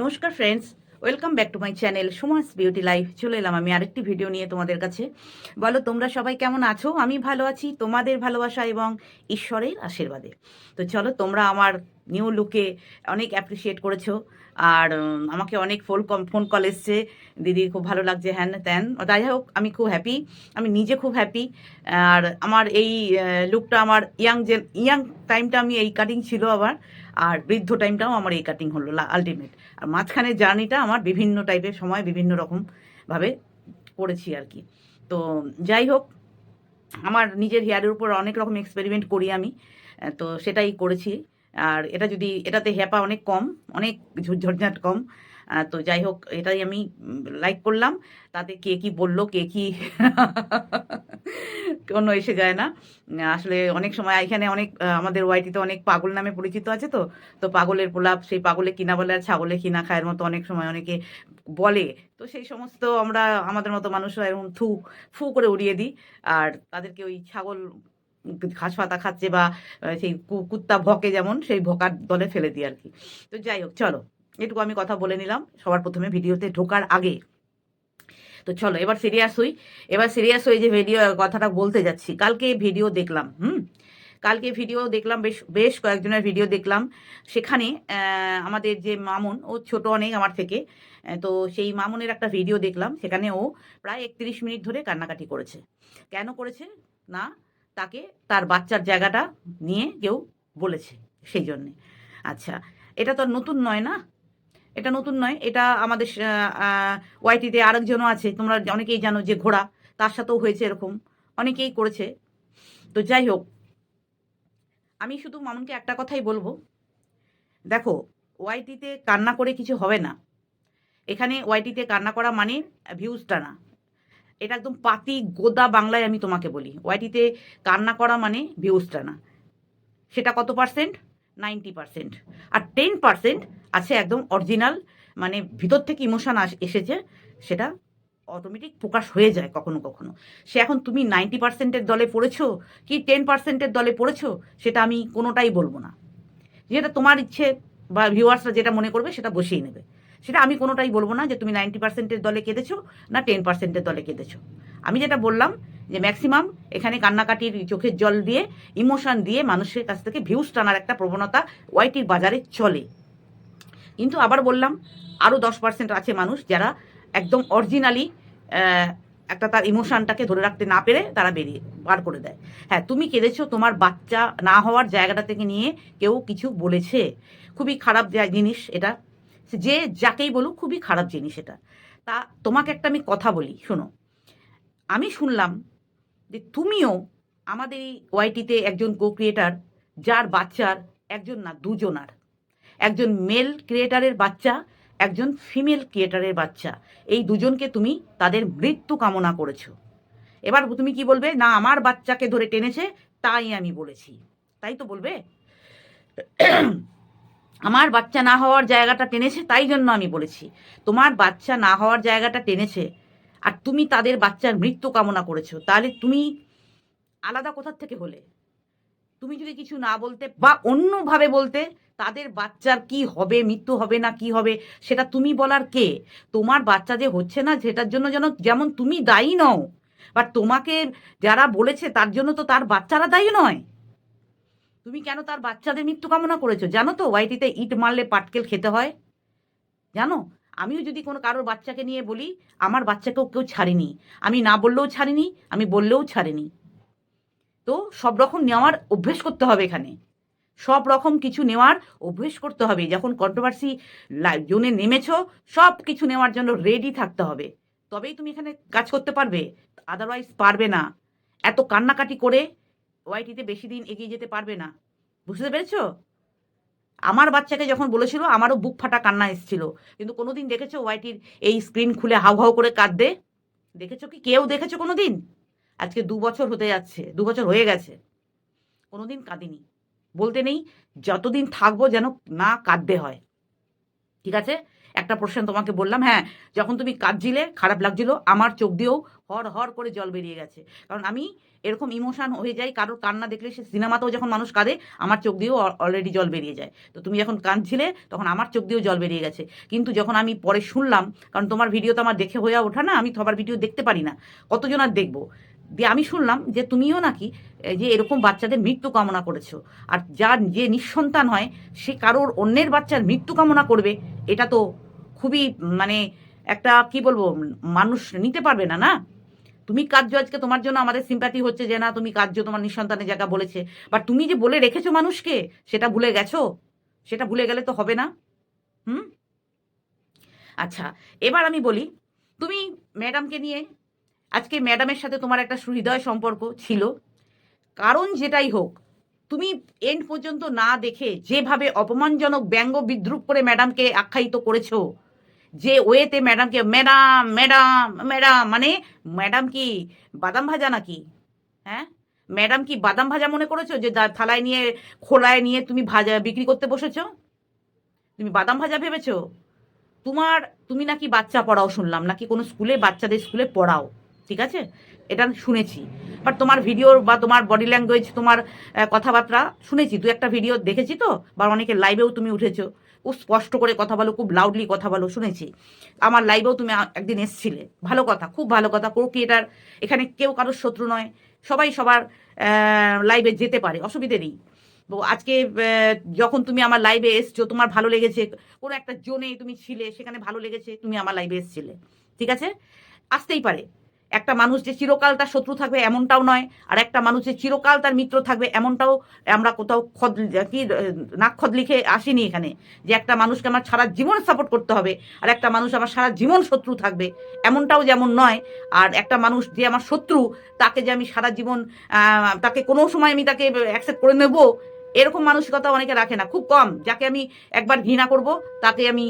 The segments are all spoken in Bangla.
নমস্কার friends welcome back to my channel Suma's beauty life চলে এলাম আমি আরেকটি ভিডিও নিয়ে তোমাদের কাছে। বলো, তোমরা সবাই কেমন আছো? আমি ভালো আছি, তোমাদের ভালোবাসা এবং ঈশ্বরের আশীর্বাদে। তো চলো, তোমরা আমার নিউ লুকে অনেক অ্যাপ্রিসিয়েট করেছ। আর আমাকে অনেক ফোন ফোন কল এসছে। দিদি, খুব ভালো লাগছে, হ্যান ত্যান। যাই হোক, আমি খুব হ্যাপি আমি নিজে খুব হ্যাপি আর আমার এই লুকটা আমার ইয়াং জেন ইয়াং টাইমটা আমি এই কাটিং ছিল আবার। আর বৃদ্ধ টাইমটাও আমার এই কাটিং হলো আলটিমেট আর মাঝখানে জার্নিটা আমার বিভিন্ন টাইপের সময় বিভিন্ন রকমভাবে করেছি আর কি। তো যাই হোক, আমার নিজের হেয়ারের উপর অনেক রকম এক্সপেরিমেন্ট করি আমি। তো সেটাই করেছি। আর এটা যদি, এটাতে হ্যাপা অনেক কম, অনেক ঝঞ্ঝাট কম। তো যাই হোক, এটাই আমি লাইক করলাম। তাতে কে কি বলল, কে কি কোনো এসে যায় না। আসলে অনেক সময় এখানে অনেক আমাদের ওয়াইটিতে অনেক পাগল নামে পরিচিত আছে তো। তো পাগলের পোলাপ সেই পাগলে কিনা বলে আর ছাগলে কিনা খায়ের মতো অনেক সময় অনেকে বলে। তো সেই সমস্ত আমরা, আমাদের মতো মানুষরা এরকম থু, ফু করে উড়িয়ে দিই। আর তাদেরকে ওই ছাগল ঘাস পাতা খাচ্ছে বা সেই কুত্তা ভকে যেমন, সেই ভকার দলে ফেলে দিই আর কি তো যাই হোক, চলো। এটুকু আমি কথা বলে নিলাম। সবার প্রথমে ভিডিওতে ঢোকার আগে। তো চলো, এবার সিরিয়াস হই। এবার সিরিয়াস হয়ে যে ভিডিও কথাটা বলতে যাচ্ছি। কালকে ভিডিও দেখলাম, হুম? কালকে ভিডিও দেখলাম, বেশ বেশ কয়েকজনের ভিডিও দেখলাম। সেখানে আমাদের যে মামুন, ও ছোট অনেক আমার থেকে তো সেই মামুনের একটা ভিডিও দেখলাম। সেখানে ও প্রায় একত্রিশ মিনিট ধরে কান্নাকাটি করেছে। কেন করেছে? না তাকে তার বাচ্চার জায়গাটা নিয়ে কেউ বলেছে সেই জন্যে। আচ্ছা এটা তো নতুন নয় না? এটা নতুন নয়, এটা আমাদের ওয়াইটিতে আরেকজনও আছে, তোমরা অনেকেই জানো যে ঘোড়া, তার সাথেও হয়েছে এরকম, অনেকেই করেছে। তো যাই হোক, আমি শুধু মামুনকে একটা কথাই বলব। দেখো, ওয়াইটিতে কান্না করে কিছু হবে না। এখানে ওয়াইটিতে কান্না করা মানে ভিউজটা না। এটা একদম পাতি গোদা বাংলায় আমি তোমাকে বলি। ওয়াইটিতে কান্না করা মানে ভিউজটা না সেটা কত পার্সেন্ট নাইনটি পার্সেন্ট আর টেন পার্সেন্ট আছে একদম অরিজিনাল মানে ভিতর থেকে ইমোশন এসেছে, সেটা অটোমেটিক প্রকাশ হয়ে যায় কখনো কখনো। সে এখন তুমি নাইনটি পার্সেন্টের দলে পড়েছো, কি টেন পার্সেন্টের দলে পড়েছো, সেটা আমি কোনোটাই বলব না। যেটা তোমার ইচ্ছে বা ভিউয়ার্সরা যেটা মনে করবে সেটা বসিয়ে নেবে। সেটা আমি কোনোটাই বলব না যে তুমি নাইনটি পার্সেন্টের দলে কেঁদেছো না টেন পার্সেন্টের দলে কেঁদেছো। আমি যেটা বললাম যে ম্যাক্সিমাম এখানে কান্নাকাটির চোখের জল দিয়ে ইমোশন দিয়ে মানুষের কাছ থেকে ভিউজ টানার একটা প্রবণতা ওয়াইটির বাজারে চলে। কিন্তু আবার বললাম আরও দশ পার্সেন্ট আছে মানুষ যারা একদম অরিজিনালি একটা তার ইমোশনটাকে ধরে রাখতে না পেরে তারা বেরিয়ে, বার করে দেয়। হ্যাঁ তুমি কেঁদেছো, তোমার বাচ্চা না হওয়ার জায়গাটা থেকে নিয়ে কেউ কিছু বলেছে। খুবই খারাপ জিনিস এটা। যে যাকেই বলুক, খুবই খারাপ জিনিস এটা। তা তোমাকে একটা আমি কথা বলি, শোনো। আমি শুনলাম যে তুমিও আমাদের এই ওয়াইটিতে একজন কো ক্রিয়েটার যার বাচ্চার একজন না, দুজনার। একজন মেল ক্রিয়েটারের বাচ্চা, একজন ফিমেল ক্রিয়েটারের বাচ্চা। এই দুজনকে তুমি তাদের মৃত্যু কামনা করেছ। এবার তুমি কি বলবে? না, আমার বাচ্চাকে ধরে টেনেছে, তাই আমি বলেছি। তাই তো বলবে? আমার বাচ্চা না হওয়ার জায়গাটা টেনেছে, তাই জন্য আমি বলেছি। তোমার বাচ্চা না হওয়ার জায়গাটা টেনেছে আর তুমি তাদের বাচ্চার মৃত্যু কামনা করেছ, তাহলে তুমি আলাদা কোথার থেকে হলে? তুমি যদি কিছু না বলতে বা অন্যভাবে বলতে তাদের বাচ্চার কি হবে, মৃত্যু হবে না কি হবে, সেটা তুমি বলার কে? তোমার বাচ্চা যে হচ্ছে না, সেটার জন্য যেন যেমন তুমি দায়ী নও বা তোমাকে যারা বলেছে তার জন্য তো তার বাচ্চারা দায়ী নয়। তুমি কেন তার বাচ্চাদের মৃত্যু কামনা করেছ? জানো তো, ওয়াইটিতে ইট মারলে পাটকেল খেতে হয়। জানো? আমিও যদি কোনো কারোর বাচ্চাকে নিয়ে বলি, আমার বাচ্চাকেও কেউ ছাড়েনি। আমি না বললেও ছাড়িনি, আমি বললেও ছাড়িনি। তো সব রকম নেওয়ার অভ্যেস করতে হবে এখানে। সব রকম কিছু নেওয়ার অভ্যেস করতে হবে। যখন কন্ট্রোভার্সি জোনে নেমেছো, সব কিছু নেওয়ার জন্য রেডি থাকতে হবে। তবেই তুমি এখানে কাজ করতে পারবে। আদারওয়াইজ পারবে না। এত কান্নাকাটি করে ওয়াইটিতে বেশি দিন এগিয়ে যেতে পারবে না। বুঝতে পেরেছ? আমার বাচ্চাকে যখন বলেছিল, আমারও বুক ফাটা কান্না এসেছিল। কিন্তু কোনোদিন দেখেছ ওয়াইটির এই স্ক্রিন খুলে হাউ হাউ করে কাঁদবে? দেখেছ কি? কেউ দেখেছ কোনো দিন আজকে দু বছর হতে যাচ্ছে, দু বছর হয়ে গেছে। কোনোদিন কাঁদিনি। বলতে নেই, যতদিন থাকব যেন না কাঁদতে হয়। ঠিক আছে? একটা প্রশ্ন তোমাকে বললাম হ্যাঁ যখন তুমি কাঁদছিলে, খারাপ লাগছিল, আমার চোখ দিয়েও হর হর করে জল বেরিয়ে গেছে। কারণ আমি এরকম ইমোশন হয়ে যাই, কারোর কান্না দেখলে সে সিনেমাতেও যখন মানুষ কাঁদে, আমার চোখ দিয়েও অলরেডি জল বেরিয়ে যায়। তো তুমি যখন কাঁদছিলে, তখন আমার চোখ দিয়েও জল বেরিয়ে গেছে। কিন্তু যখন আমি পরে শুনলাম, কারণ তোমার ভিডিও তো আমার দেখে হয়ে ওঠা না, আমি তোমার ভিডিও দেখতে পারি না, কতজন আর দেখব? দিয়ে আমি শুনলাম যে তুমিও নাকি যে এরকম বাচ্চাদের মৃত্যু কামনা করেছ, আর যার যে নিঃসন্তান হয়, সে কারোর অন্যের বাচ্চার মৃত্যু কামনা করবে, এটা তো খুবই মানে একটা, কি বলব, মানুষ নিতে পারবে না না? তুমি কার্য আজকে, তোমার জন্য আমাদের সিম্পাথি হচ্ছে যে, না, তুমি কার্য তোমার নিঃসন্তানের জায়গা বলেছে। বাট তুমি যে বলে রেখেছো মানুষকে, সেটা ভুলে গেছো? সেটা ভুলে গেলে তো হবে না? হুম? আচ্ছা এবার আমি বলি, তুমি ম্যাডামকে নিয়ে, আজকে ম্যাডামের সাথে তোমার একটা সুহৃদয় সম্পর্ক ছিল। কারণ যেটাই হোক, তুমি এন্ড পর্যন্ত না দেখে যেভাবে অপমানজনক ব্যঙ্গ বিদ্রুপ করে ম্যাডামকে আখ্যায়িত করেছ যে ওয়েতে ম্যাডামকে, ম্যাডাম ম্যাডাম ম্যাডাম মানে ম্যাডাম কি বাদাম ভাজা নাকি? হ্যাঁ? ম্যাডাম কি বাদাম ভাজা মনে করেছ? যে থালায় নিয়ে, খোলায় নিয়ে তুমি ভাজা বিক্রি করতে বসেছ? তুমি বাদাম ভাজা ভেবেছো? তোমার, তুমি নাকি বাচ্চা পড়াও শুনলাম, নাকি কোনো স্কুলে, বাচ্চাদের স্কুলে পড়াও, ঠিক আছে? এটা শুনেছি। বাট তোমার ভিডিও বা তোমার বডি ল্যাঙ্গুয়েজ তোমার কথাবার্তা শুনেছি। তুই একটা ভিডিও দেখেছি তো? বা অনেকে লাইভেও তুমি উঠেছো। খুব স্পষ্ট করে কথা বলো, খুব লাউডলি কথা বলো, শুনেছি। আমার লাইভেও তুমি একদিন এসছিলে। ভালো কথা, খুব ভালো কথা। কো ক্রিয়েটার এখানে কেউ কারোর শত্রু নয়। সবাই সবার লাইভে যেতে পারে, অসুবিধে নেই। আজকে যখন তুমি আমার লাইভে এসছো, তোমার ভালো লেগেছে, কোনো একটা জোনে তুমি ছিলে, সেখানে ভালো লেগেছে, তুমি আমার লাইভে এসছিলে। ঠিক আছে? আসতেই পারে। একটা মানুষ যে চিরকাল তার শত্রু থাকবে এমনটাও নয় আর একটা মানুষ যে চিরকাল তার মিত্র থাকবে এমনটাও আমরা কোথাও খদ কি আহ, নাক খদ লিখে আসিনি এখানে যে একটা মানুষকে আমার সারা জীবন সাপোর্ট করতে হবে আর একটা মানুষ আমার সারা জীবন শত্রু থাকবে এমনটাও যেমন নয় আর একটা মানুষ যে আমার শত্রু তাকে যে আমি সারা জীবন তাকে কোনো সময় আমি তাকে অ্যাকসেপ্ট করে নেব এরকম মানসিকতা অনেকে রাখে না খুব কম যাকে আমি একবার ঘৃণা করব তাকে আমি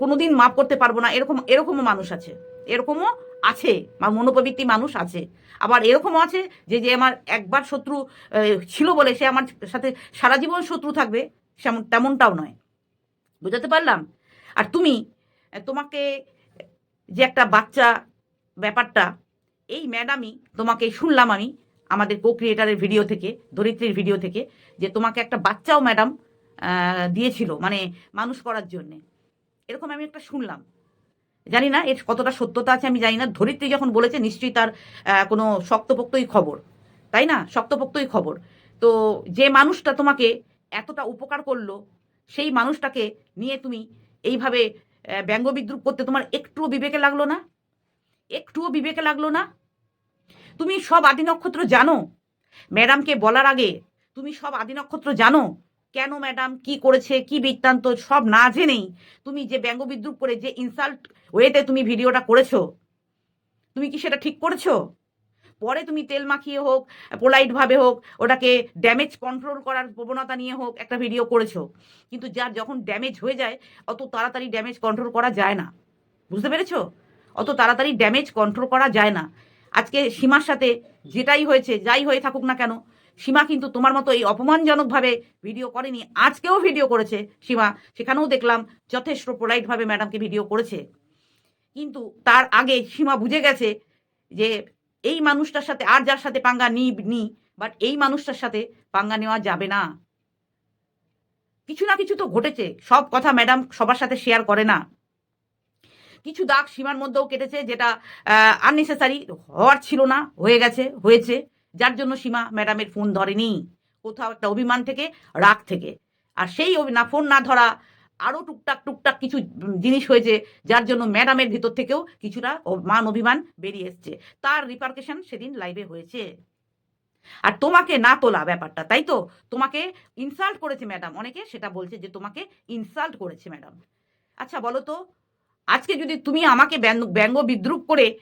কোনোদিন মাফ করতে পারব না এরকম এরকমও মানুষ আছে এরকমও আছে বা মনোপ্রবৃত্তি মানুষ আছে। আবার এরকমও আছে যে যে আমার একবার শত্রু ছিল বলে সে আমার সাথে সারা জীবন শত্রু থাকবে সেমন তেমনটাও নয়। বুঝাতে পারলাম? আর তুমি তোমাকে যে একটা বাচ্চা ব্যাপারটা, এই ম্যাডামই তোমাকে শুনলাম আমি, আমাদের কো ক্রিয়েটারের ভিডিও থেকে ধরিত্রীর ভিডিও থেকে, যে তোমাকে একটা বাচ্চাও ম্যাডাম দিয়েছিল মানে মানুষ করার জন্যে। এরকম আমি একটা শুনলাম। জানি না এর কতটা সত্যতা আছে আমি জানি না ধরিত্রী যখন বলেছে, নিশ্চয়ই তার কোনো শক্তপোক্তই খবর। তাই না? শক্তপোক্তই খবর। তো যে মানুষটা তোমাকে এতটা উপকার করল, সেই মানুষটাকে নিয়ে তুমি এইভাবে ব্যঙ্গ বিদ্রুপ করতে তোমার একটুও বিবেকে লাগল না? একটুও বিবেকে লাগল না? তুমি সব আদি নক্ষত্র জানো? ম্যাডামকে বলার আগে তুমি সব আদি নক্ষত্র জানো? কেন ম্যাডাম? কি করেছে? কি বৃত্তান্ত? সব না জেনেই তুমি যে ব্যঙ্গ বিদ্রুপ করে যে ইনসাল্ট ওয়েতে তুমি ভিডিওটা করেছ? তুমি কি সেটা ঠিক করেছ? পরে তুমি তেল মাখিয়ে হোক পোলাইট ভাবে হোক, ওটাকে ড্যামেজ কন্ট্রোল করার প্রবণতা নিয়ে হোক একটা ভিডিও করেছ। কিন্তু যার যখন ড্যামেজ হয়ে যায়, অত তাড়াতাড়ি ড্যামেজ কন্ট্রোল করা যায় না। বুঝতে পেরেছ? অত তাড়াতাড়ি ড্যামেজ কন্ট্রোল করা যায় না। আজকে সীমার সাথে যেটাই হয়েছে, যাই হয়ে থাকুক না কেন, সীমা কিন্তু তোমার মতো এই অপমানজনকভাবে ভিডিও করেনি, আজকেও ভিডিও করেছে সীমা। সেখানেও দেখলাম যথেষ্ট পোলাইটভাবে ম্যাডামকে ভিডিও করেছে। কিন্তু তার আগে সীমা বুঝে গেছে যে এই মানুষটার সাথে আর যার সাথে পাঙ্গা নি নি বাট এই মানুষটার সাথে পাঙ্গা নেওয়া যাবে না। কিছু না কিছু তো ঘটেছে, সব কথা ম্যাডাম সবার সাথে শেয়ার করে না। কিছু দাগ সীমার মধ্যেও কেটেছে যেটা আননেসেসারি হওয়ার ছিল না, হয়ে গেছে, হয়েছে, যার জন্য সীমা ম্যাডামের ফোন ধরেনি। কোথাও একটা অভিমান থেকে, রাগ থেকে। আর সেই না ফোন না ধরা আরও টুকটাক টুকটাক কিছু জিনিস হয়েছে যার জন্য ম্যাডামের ভিতর থেকেও কিছুটা মান অভিমান বেরিয়ে এসছে। তার রিপার্কেশন সেদিন লাইভে হয়েছে। আর তোমাকে না তোলা ব্যাপারটা, তাই তো? তোমাকে ইনসাল্ট করেছে ম্যাডাম। অনেকে সেটা বলছে যে তোমাকে ইনসাল্ট করেছে ম্যাডাম। আচ্ছা বলো তো, আজকে যদি তুমি আমাকে ব্যঙ্গ- বিদ্রুপ করে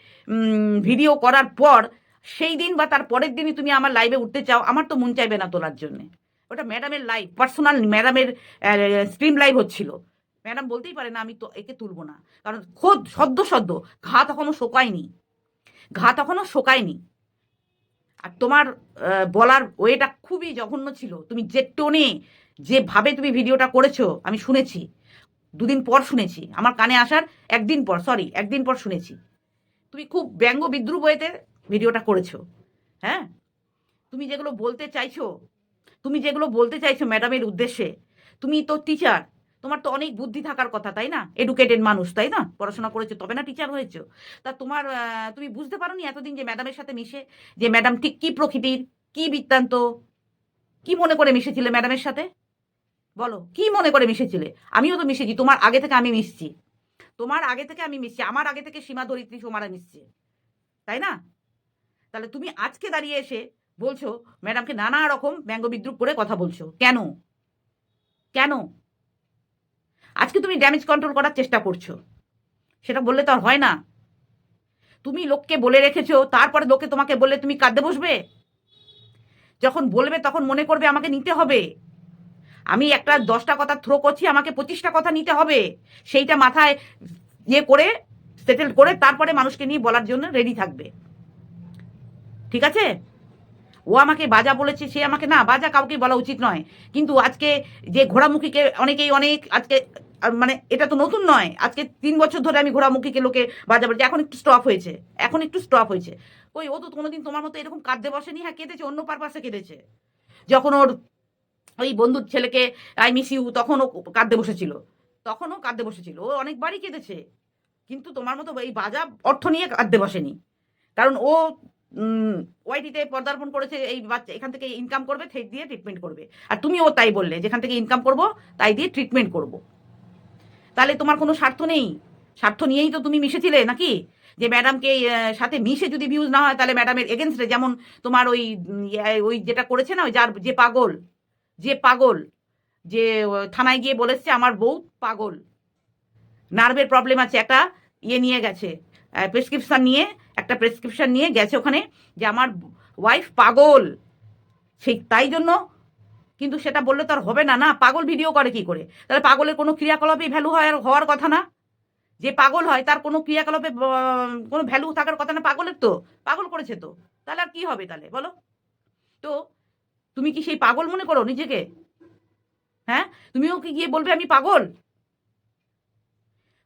ভিডিও করার পর, সেই দিন বা তার পরের দিনই তুমি আমার লাইভে উঠতে চাও, আমার তো মন চাইবে না তোলার জন্যে। ওটা ম্যাডামের লাইভ পার্সোনাল ম্যাডামের স্ট্রিম লাইভ হচ্ছিল। ম্যাডাম বলতেই পারে না, আমি তো একে তুলবো না। কারণ খোদ, সদ্য সদ্য, ঘা তখনও শোকায়নি। ঘা তখনও শোকায়নি। আর তোমার বলার ওয়েটা খুবই জঘন্য ছিল। তুমি যে টোনে, যেভাবে তুমি ভিডিওটা করেছ, আমি শুনেছি। দুদিন পর শুনেছি। আমার কানে আসার একদিন পর সরি একদিন পর শুনেছি। তুমি খুব ব্যঙ্গ বিদ্রুপ বইতে ভিডিওটা করেছ। হ্যাঁ? তুমি যেগুলো বলতে চাইছো তুমি যেগুলো বলতে চাইছো ম্যাডামের উদ্দেশ্যে, তুমি তো টিচার তোমার তো অনেক বুদ্ধি থাকার কথা, তাই না? এডুকেটেড মানুষ, তাই না? পড়াশোনা করেছ, তবে না টিচার হয়েছো। তা তোমার তুমি বুঝতে পারোনি এতদিন যে ম্যাডামের সাথে মিশে, যে ম্যাডাম ঠিক কী প্রকৃতির, কী বৃত্তান্ত, কি মনে করে মিশেছিলে ম্যাডামের সাথে? বলো, কি মনে করে মিশেছিলে? আমিও তো মিশেছি, তোমার আগে থেকে আমি মিশছি। তোমার আগে থেকে আমি মিশছি, আমার আগে থেকে সীমা ধরিত্রী সোমারা মিশছে, তাই না? তাহলে তুমি আজকে দাঁড়িয়ে এসে বলছো, ম্যাডামকে নানা রকম ব্যঙ্গ বিদ্রুপ করে কথা বলছো। কেন? কেন? আজকে তুমি ড্যামেজ কন্ট্রোল করার চেষ্টা করছ। সেটা বললে তো আর হয় না। তুমি লোককে বলে রেখেছো, তারপরে লোকে তোমাকে বললে তুমি কাঁদতে বসবে? যখন বলবে তখন মনে করবে আমাকে নিতে হবে। আমি একটা দশটা কথা থ্রো করছি, আমাকে পঁচিশটা কথা নিতে হবে। সেইটা মাথায় ইয়ে করে সেটেল করে তারপরে মানুষকে নিয়ে বলার জন্য রেডি থাকবে। ঠিক আছে? ও আমাকে বাজা বলেছে, সে আমাকে না বাজা কাউকে বলা উচিত নয়। কিন্তু আজকে যে ঘোড়ামুখীকে অনেকেই অনেক আজকে মানে এটা তো নতুন নয়, আজকে তিন বছর ধরে আমি ঘোড়ামুখীকে লোকে বাজা বলছি, এখন একটু স্টপ হয়েছে, এখন একটু স্টপ হয়েছে। ওই, ও তো কোনোদিন তোমার মতো এরকম কাঁদতে বসেনি হ্যাঁ কেঁদেছে, অন্য পারপাসে কেঁদেছে। যখন ওর ওই বন্ধুর ছেলেকে আই মিস ইউ তখন ও কাঁদতে বসেছিল তখনও কাঁদতে বসেছিল, ও অনেকবারই কেঁদেছে। কিন্তু তোমার মতো এই বাজা অর্থ নিয়ে কাঁদতে বসেনি। কারণ ও ওয়াইটিতে পদার্পণ করেছে, এই বাচ্চা, এখান থেকে ইনকাম করবে, সেই দিয়ে ট্রিটমেন্ট করবে। আর তুমিও তাই বললে, যেখান থেকে ইনকাম করব, তাই দিয়ে ট্রিটমেন্ট করব। তাহলে তোমার কোনো স্বার্থ নেই? স্বার্থ নিয়েই তো তুমি মিশেছিলে, নাকি? যে ম্যাডামকে সাথে মিশে যদি ভিউজ না হয়, তাহলে ম্যাডামের এগেনস্টে যেমন তোমার ওই, ইয়ে- ওই যেটা করেছে না, ওই যার, যে পাগল যে পাগল, যে থানায় গিয়ে বলেছে, আমার বউ পাগল। নার্ভের প্রবলেম আছে, একটা ইয়ে নিয়ে গেছে প্রেসক্রিপশন নিয়ে একটা প্রেসক্রিপশন নিয়ে গেছে ওখানে যে আমার ওয়াইফ পাগল। সেই তাই জন্য কিন্তু সেটা বললে তো আর হবে না না, পাগল ভিডিও করে কি করে? তাহলে পাগলের কোনো ক্রিয়াকলাপেই ভ্যালু হয় হওয়ার কথা না? যে পাগল হয় তার কোনো ক্রিয়াকলাপে কোনো ভ্যালু থাকার কথা না, পাগলের তো, পাগল করেছে তো। তাহলে আর কি হবে তাহলে, বলো? তো তুমি কি সেই পাগল মনে করো নিজেকে? হ্যাঁ? তুমিও কি গিয়ে বলবে আমি পাগল?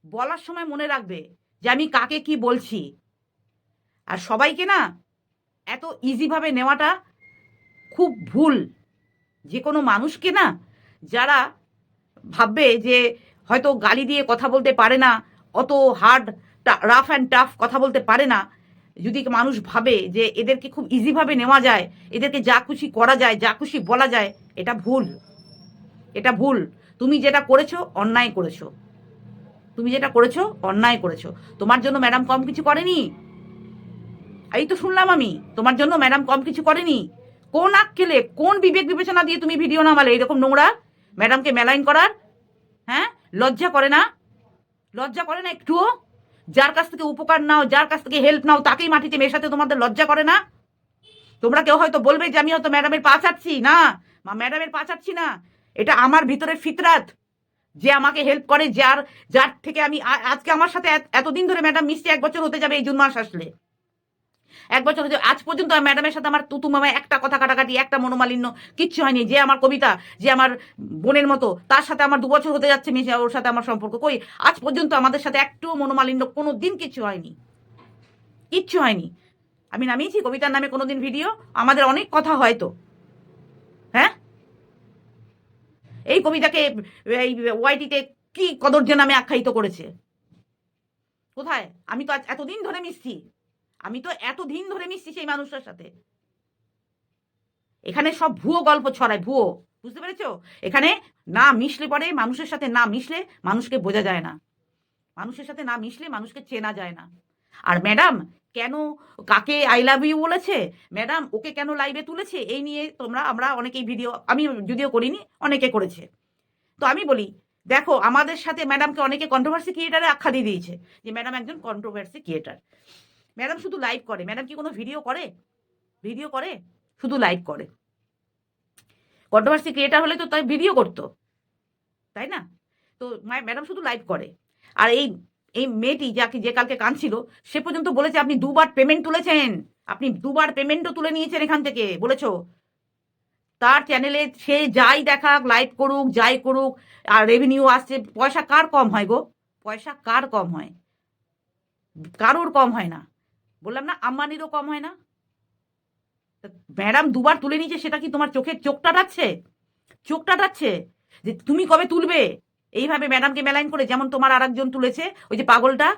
বলার সময় মনে রাখবে যে আমি কাকে কি বলছি। আর সবাইকে না এত ইজিভাবে নেওয়াটা খুব ভুল। যে কোনো মানুষকে না যারা ভাববে যে হয়তো গালি দিয়ে কথা বলতে পারে না, অত হার্ড রাফ অ্যান্ড টাফ কথা বলতে পারে না, যদি মানুষ ভাবে যে এদেরকে খুব ইজিভাবে নেওয়া যায়, এদেরকে যা খুশি করা যায়, যা খুশি বলা যায়, এটা ভুল। এটা ভুল। তুমি যেটা করেছ, অন্যায় করেছ। তুমি যেটা করেছ, অন্যায় করেছ। তোমার জন্য ম্যাডাম কম কিছু করেনি? এই তো শুনলাম আমি, তোমার জন্য ম্যাডাম কম কিছু করেনি। কোন আক্কেলে, কোন বিবেক বিবেচনা দিয়ে তুমি ভিডিও নামালে এরকম নোংরা? ম্যাডামকে মেলাইন করার? হ্যাঁ? লজ্জা করে না? লজ্জা করে না একটুও? যার কাছ থেকে উপকার নাও, যার কাছ থেকে হেল্প নাও, তাকেই মাটিতে মেশাতে তোমাদের লজ্জা করে না? তোমরা কেউ হয়তো বলবে যে আমি হয়তো ম্যাডামের পা চাচ্ছি, না। মা ম্যাডামের পা চাচ্ছি না। এটা আমার ভিতরের ফিতরাত। যে আমাকে হেল্প করে, যার যার থেকে আমি আজকে আমার সাথে এত- এতদিন ধরে ম্যাডাম মিশছে এক বছর হতে যাবে এই জুন মাস আসলে। এক বছর হতে আজ পর্যন্ত ম্যাডামের সাথে আমার তুতু মামায় একটা কথা কাটাকাটি, একটা মনোমালিন্য কিচ্ছু হয়নি। যে আমার কবিতা, যে আমার বোনের মতো, তার সাথে আমার দু বছর হতে যাচ্ছে মিশে, ওর সাথে আমার সম্পর্ক। কই, আজ পর্যন্ত আমাদের সাথে একটুও মনোমালিন্য, কোনো দিন কিচ্ছু হয়নি। কিচ্ছু হয়নি। আমি নামিয়েছি, কবিতার নামে কোনোদিন ভিডিও আমাদের অনেক কথা হয় তো হ্যাঁ? এই কবিতাকে, এই ওয়াইটিতে কি কদর্য নামে আখ্যায়িত করেছে? কোথায়? আমি তো এতদিন ধরে মিশছি। আমি তো এতদিন ধরে মিশছি সেই মানুষটার সাথে। এখানে সব ভুয়ো গল্প ছড়ায়, ভুয়ো। বুঝতে পেরেছ? এখানে না মিশলে পরে মানুষের সাথে না মিশলে মানুষকে বোঝা যায় না। মানুষের সাথে না মিশলে মানুষকে চেনা যায় না। আর ম্যাডাম, কেন কাকে আই লাভ ইউ বলেছে? ম্যাডাম, ওকে কেন লাইভে তুলেছে? এই নিয়ে তোমরা, আমরা অনেকেই ভিডিও আমি যদিও করিনি, অনেকে করেছে। তো আমি বলি, দেখো, আমাদের সাথে ম্যাডামকে অনেকে কন্ট্রোভার্সি ক্রিয়েটারে আখ্যা দিয়ে দিয়েছে যে ম্যাডাম একজন কন্ট্রোভার্সি ক্রিয়েটার ম্যাডাম শুধু লাইভ করে। ম্যাডাম কি কোনো ভিডিও করে? ভিডিও করে? শুধু লাইভ করে। কন্ট্রোভার্সি ক্রিয়েটার হলে তো তাই ভিডিও করতো। তাই না? তো ম্যাডাম শুধু লাইভ করে। আর এই এই মেয়েটি যাকে যে কালকে কাঁদছিল, সে পর্যন্ত বলেছে, আপনি দুবার পেমেন্ট তুলেছেন। আপনি দুবার পেমেন্টও তুলে নিয়েছেন এখান থেকে, বলেছ? তার চ্যানেলে সে যাই দেখাক লাইভ করুক, যাই করুক, আর রেভিনিউ আসছে। পয়সা কার কম হয় গো? পয়সা কার কম হয়? কারোর কম হয় না। বললাম, না, আম্বানিরও কম হয় না। ম্যাডাম দুবার তুলে নিয়েছে, সেটা কি তোমার চোখের চোখটা ডাচ্ছে চোখটা ডাচ্ছে যে তুমি কবে তুলবে? এইভাবে ম্যাডামকে মেলাইন করে যেমন তোমার আরেকজন তুলেছে, ওই যে পাগলটা,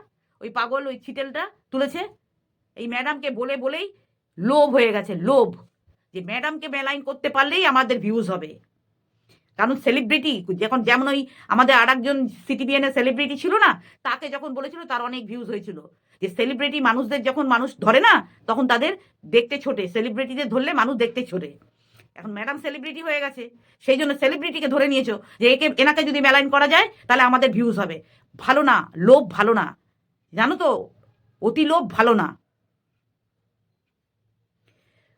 ওই পাগল, ওই ছিটেলটা তুলেছে, এই ম্যাডামকে বলে বলেই লোভ হয়ে গেছে, লোভ। যে ম্যাডামকে মেলাইন করতে পারলেই আমাদের ভিউজ হবে। কারণ সেলিব্রিটি যখন যেমন ওই আমাদের আর একজন সিটিবিএনের সেলিব্রিটি ছিল না, তাকে যখন বলেছিল তার অনেক ভিউজ হয়েছিল। যে সেলিব্রিটি মানুষদের যখন মানুষ ধরে না, তখন তাদের দেখতে ছোটে। সেলিব্রিটিদের ধরলে মানুষ দেখতে ছোটে। এখন ম্যাডাম সেলিব্রিটি হয়ে গেছে। সেই জন্য সেলিব্রিটিকে ধরে নিয়েছো। যে একে, এনাকে যদি মেলাইন করা যায়, তাহলে আমাদের ভিউজ হবে। ভালো না, লোভ ভালো না। জানো তো, অতি লোভ ভালো না।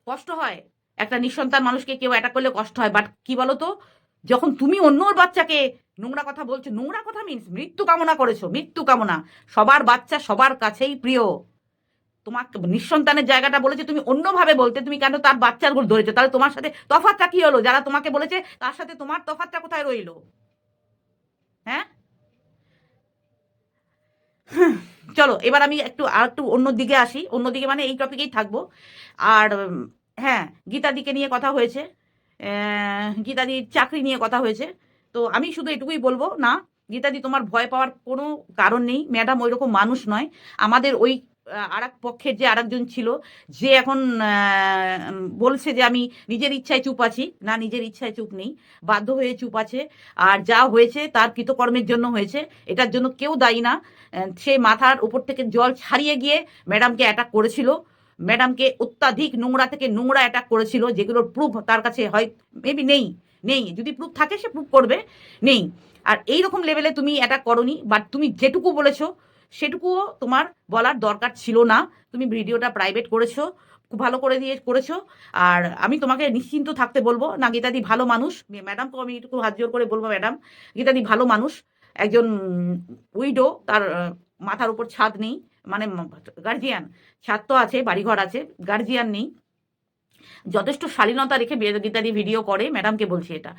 কষ্ট হয়। একটা নিঃসন্তান মানুষকে কেউ অ্যাটাক করলে কষ্ট হয়। বাট কি বলো তো যখন তুমি অন্যর বাচ্চাকে নোংরা কথা বলছো, নোংরা কথা মিনস মৃত্যু কামনা করেছ, মৃত্যু কামনা। সবার বাচ্চা সবার কাছেই প্রিয়। তোমাকে নিঃসন্তানের জায়গাটা বলেছে, তুমি অন্যভাবে বলতে, তুমি কেন তার বাচ্চারগুলো ধরেছো? তাহলে তোমার সাথে তফাতটা কি হলো? যারা তোমাকে বলেছে, তার সাথে তোমার তফাতটা কোথায় রইল? হ্যাঁ? চলো, এবার আমি একটু আর একটু অন্য দিকে আসি। অন্য দিকে মানে এই টপিকেই থাকব। আর হ্যাঁ গীতাদিকে নিয়ে কথা হয়েছে। গীতাদির চাকরি নিয়ে কথা হয়েছে। তো আমি শুধু এটুকুই বলব, না, গীতাদি তোমার ভয় পাওয়ার কোনো কারণ নেই। ম্যাডাম ওই রকম মানুষ নয়। আমাদের ওই আর এক পক্ষের যে আরেকজন ছিল, যে এখন বলছে যে আমি নিজের ইচ্ছায় চুপ আছি। না, নিজের ইচ্ছায় চুপ নেই। বাধ্য হয়ে চুপ আছে। আর যা হয়েছে, তার কৃতকর্মের জন্য হয়েছে। এটার জন্য কেউ দায়ী না। সে মাথার উপর থেকে জল ছাড়িয়ে গিয়ে ম্যাডামকে অ্যাটাক করেছিল। ম্যাডামকে অত্যাধিক নোংরা থেকে নোংরা অ্যাটাক করেছিল, যেগুলোর প্রুফ তার কাছে হয় মেবি নেই নেই। যদি প্রুফ থাকে, সে প্রুফ করবে, নেই। আর এই রকম লেভেলে তুমি অ্যাটাক করনি বাট তুমি যেটুকু বলেছ, সেটুকুও তোমার বলার দরকার ছিল না। তুমি ভিডিওটা প্রাইভেট করেছ, খুব ভালো করে দিয়ে করেছ। আর আমি তোমাকে নিশ্চিন্ত থাকতে বলব, না, গীতাদি ভালো মানুষ। ম্যাডামকে আমি একটু হাত জোর করে বলব, ম্যাডাম। গীতাদি ভালো মানুষ, একজন উইডো তার মাথার উপর ছাদ নেই। মানে গার্জিয়ান তো আছে, বাড়িঘর আছে গার্জিয়ান নেই। যথেষ্ট শালীনতা রেখে গীতাদি ভিডিও করে ম্যাডামকে বলছি এটা।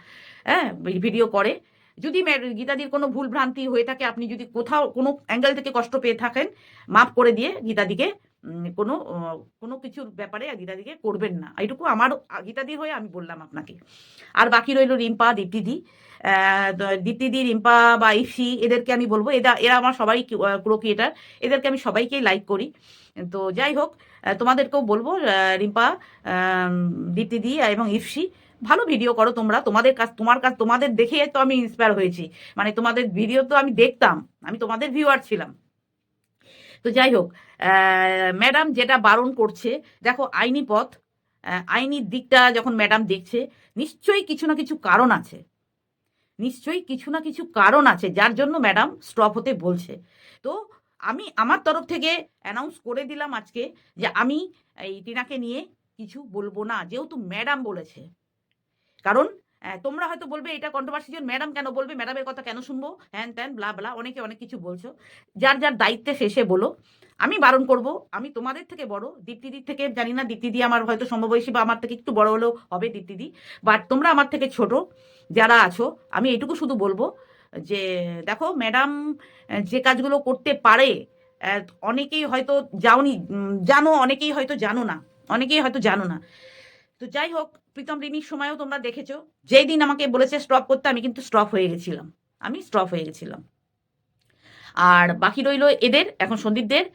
হ্যাঁ ভিডিও করে। যদি গীতাদির কোনো ভুল ভ্রান্তি হয়ে থাকে, আপনি যদি কোথাও কোনো অ্যাঙ্গেল থেকে কষ্ট পেয়ে থাকেন, মাফ করে দিয়ে গীতাদিকে কোনো কোনো কিছুর ব্যাপারে গীতাদিকে করবেন না। এইটুকু আমার গীতাদি হয়ে আমি বললাম আপনাকে। আর বাকি রইল রিম্পা, দীপ্তিদি। দীপ্তিদি, রিম্পা বা ইফসি এদেরকে আমি বলব। এরা এরা আমার সবাই ক্রিয়েটার। এদেরকে আমি সবাইকেই লাইক করি। তো যাই হোক তোমাদেরকেও বলব রিম্পা দীপ্তিদি এবং ইফসি ভালো ভিডিও করো তোমরা। তোমাদের কাছ, তোমার কাছ, তোমাদের দেখে তো আমি ইন্সপায়ার হয়েছি। মানে তোমাদের ভিডিও তো আমি দেখতাম। আমি তোমাদের ভিউয়ার ছিলাম। তো যাই হোক ম্যাডাম যেটা বারণ করছে, দেখো আইনি পথ আইনি দিকটা যখন ম্যাডাম দেখছে, নিশ্চয়ই কিছু না কিছু কারণ আছে। নিশ্চয়ই কিছু না কিছু কারণ আছে, যার জন্য ম্যাডাম স্টপ হতে বলছে। তো আমি আমার তরফ থেকে অ্যানাউন্স করে দিলাম আজকে যে আমি এই টিনাকে নিয়ে কিছু বলব না, যেহেতু ম্যাডাম বলেছে। কারণ আহ, তোমরা হয়তো বলবে এটা কন্ট্রোভার্সি ম্যাডাম কেন বলবে? ম্যাডামের কথা কেন শুনব? হ্যান ত্যান ব্লা ব্লা অনেকে অনেক কিছু বলছো। যার যার দায়িত্বে শেষে বলো। আমি বারণ করব আমি তোমাদের থেকে বড় দীপ্তিদির থেকে জানি না দীপ্তিদি আমার হয়তো সমবয়সী বা আমার থেকে একটু বড় হলেও হবে দীপ্তিদি বাট তোমরা আমার থেকে ছোট যারা আছো আমি এটুকু শুধু বলব যে দেখো ম্যাডাম যে কাজগুলো করতে পারে অনেকেই হয়তো যাওনি জানো অনেকেই হয়তো জানো না অনেকেই হয়তো জানো না। তো যাই হোক প্রীতম রিমির সময়ও তোমরা দেখেছ। যেই দিন আমাকে বলেছে স্টপ করতে, আমি কিন্তু স্টপ হয়ে গেছিলাম। আমি স্টপ হয়ে গেছিলাম। আর বাকি রইল এদের, এখন সন্দীপদের।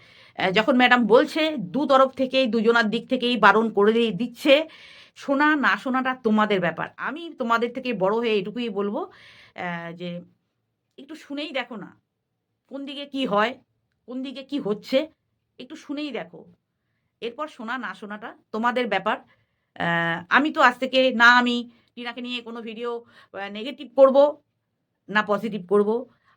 যখন ম্যাডাম বলছে, দু তরফ থেকেই, দুজনার দিক থেকেই বারণ করে দিচ্ছে, শোনা না শোনাটা তোমাদের ব্যাপার। আমি তোমাদের থেকে বড় হয়ে এটুকুই বলব যে একটু শুনেই দেখো না, কোন দিকে কি হয়, কোন দিকে কি হচ্ছে, একটু শুনেই দেখো। এরপর শোনা না শোনাটা তোমাদের ব্যাপার। আমি তো আজ থেকে না আমি টিনাকে নিয়ে কোনো ভিডিও নেগেটিভ করব, না পজিটিভ করব।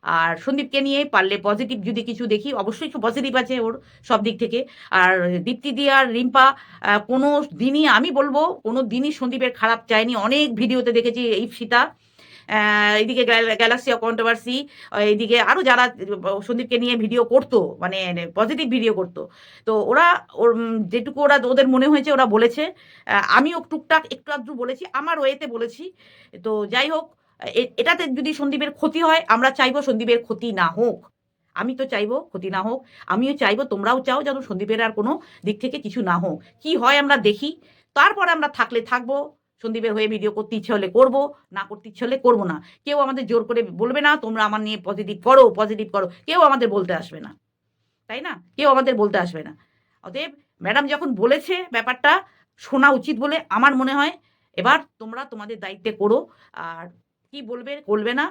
আর সন্দীপকে নিয়ে পারলে পজিটিভ যদি কিছু দেখি, অবশ্যই পজিটিভ আছে ওর সব দিক থেকে। আর দীপ্তি আর রিম্পা কোনো দিনই আমি বলব, কোনো দিনই সন্দীপের খারাপ চায়নি অনেক ভিডিওতে দেখেছি এই সীতা। গ্যালাক্সি অফ কন্ট্রোভার্সি এইদিকে আরও যারা সন্দীপকে নিয়ে ভিডিও করতো মানে পজিটিভ ভিডিও করতো। তো ওরা, ওর যেটুকু ওরা, ওদের মনে হয়েছে, ওরা বলেছে। আমিও টুকটাক একটু আধটু বলেছি, আমার ওয়েতে বলেছি। তো যাই হোক এটাতে যদি সন্দীপের ক্ষতি হয়, আমরা চাইব সন্দীপের ক্ষতি না হোক। আমি তো চাইব ক্ষতি না হোক, আমিও চাইব তোমরাও চাও যেন সন্দীপের আর কোনো দিক থেকে কিছু না হোক। কি হয় আমরা দেখি, তারপরে আমরা থাকলে থাকব সন্দীপের হয়ে ভিডিও করতে ইচ্ছে হলে করব, না করতে ইচ্ছে হলে করব না। কেউ আমাদের জোর করে বলবে না, তোমরা আমার নিয়ে পজিটিভ করো পজিটিভ করো। কেউ আমাদের বলতে আসবে না। তাই না? কেউ আমাদের বলতে আসবে না। অতএব ম্যাডাম যখন বলেছে ব্যাপারটা, শোনা উচিত বলে আমার মনে হয়, এবার তোমরা তোমাদের দায়িত্বে করো। আর কি বলবে করবে না,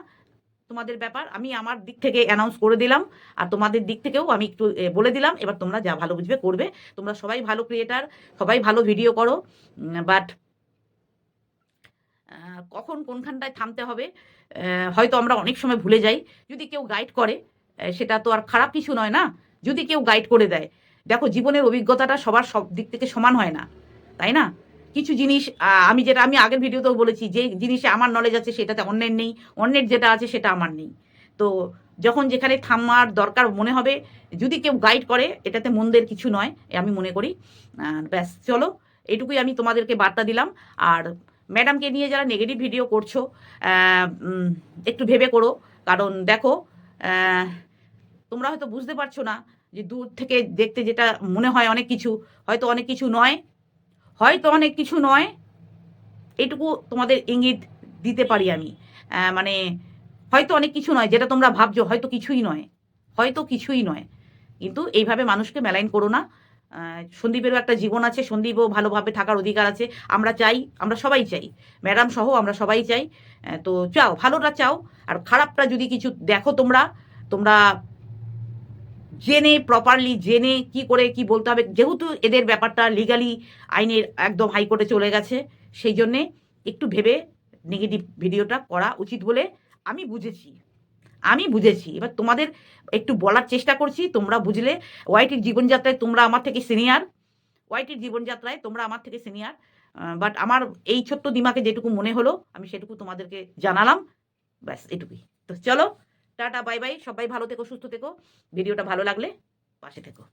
তোমাদের ব্যাপার আমি আমার দিক থেকে অ্যানাউন্স করে দিলাম। আর তোমাদের দিক থেকেও আমি একটু বলে দিলাম, এবার তোমরা যা ভালো বুঝবে করবে। তোমরা সবাই ভালো ক্রিয়েটার সবাই ভালো ভিডিও করো। বাট কখন কোনখানটায় থামতে হবে হয়তো আমরা অনেক সময় ভুলে যাই। যদি কেউ গাইড করে সেটা তো আর খারাপ কিছু নয় না? যদি কেউ গাইড করে দেয়, দেখো জীবনের অভিজ্ঞতাটা সবার সব দিক থেকে সমান হয় না, তাই না? কিছু জিনিস আমি যেটা, আমি আগের ভিডিওতেও বলেছি, যে জিনিসে আমার নলেজ আছে সেটাতে অন্যের নেই, অন্যের যেটা আছে সেটা আমার নেই। তো যখন যেখানে থামার দরকার মনে হবে, যদি কেউ গাইড করে, এটাতে মন্দের কিছু নয় আমি মনে করি। ব্যাস, চলো, এটুকুই আমি তোমাদেরকে বার্তা দিলাম। আর ম্যাডামকে নিয়ে যারা নেগেটিভ ভিডিও করছ একটু ভেবে করো। কারণ দেখো তোমরা হয়তো বুঝতে পারছ না যে দূর থেকে দেখতে যেটা মনে হয় অনেক কিছু, হয়তো অনেক কিছু নয়। হয়তো অনেক কিছু নয়। এটুকু তোমাদের ইঙ্গিত দিতে পারি আমি। মানে হয়তো অনেক কিছু নয়, যেটা তোমরা ভাবছ, হয়তো কিছুই নয়। হয়তো কিছুই নয়। কিন্তু এইভাবে মানুষকে মেলাইন করো না। সন্দীপেরও একটা জীবন আছে, সন্দীপও ভালোভাবে থাকার অধিকার আছে। আমরা চাই, আমরা সবাই চাই। ম্যাডাম সহ আমরা সবাই চাই। তো চাও, ভালোটা চাও। আর খারাপটা যদি কিছু দেখো তোমরা তোমরা জেনে প্রপারলি জেনে কি করে কি বলতে হবে। যেহেতু এদের ব্যাপারটা লিগালি আইনের একদম হাইকোর্টে চলে গেছে, সেই জন্যে একটু ভেবে নেগেটিভ ভিডিওটা করা উচিত বলে আমি বুঝেছি। আমি বুঝেছি। এবার তোমাদের একটু বলার চেষ্টা করছি, তোমরা বুঝলে। ওয়াইটির জীবনযাত্রায় তোমরা আমার থেকে সিনিয়র ওয়াইটির জীবনযাত্রায় তোমরা আমার থেকে সিনিয়র বাট আমার এই ছোট্ট দিমাকে যেটুকু মনে হলো, আমি সেটুকু তোমাদেরকে জানালাম। ব্যাস, এটুকুই। তো চলো, টাটা বাই বাই সবাই ভালো থেকো, সুস্থ থেকো। ভিডিওটা ভালো লাগলে পাশে থেকো।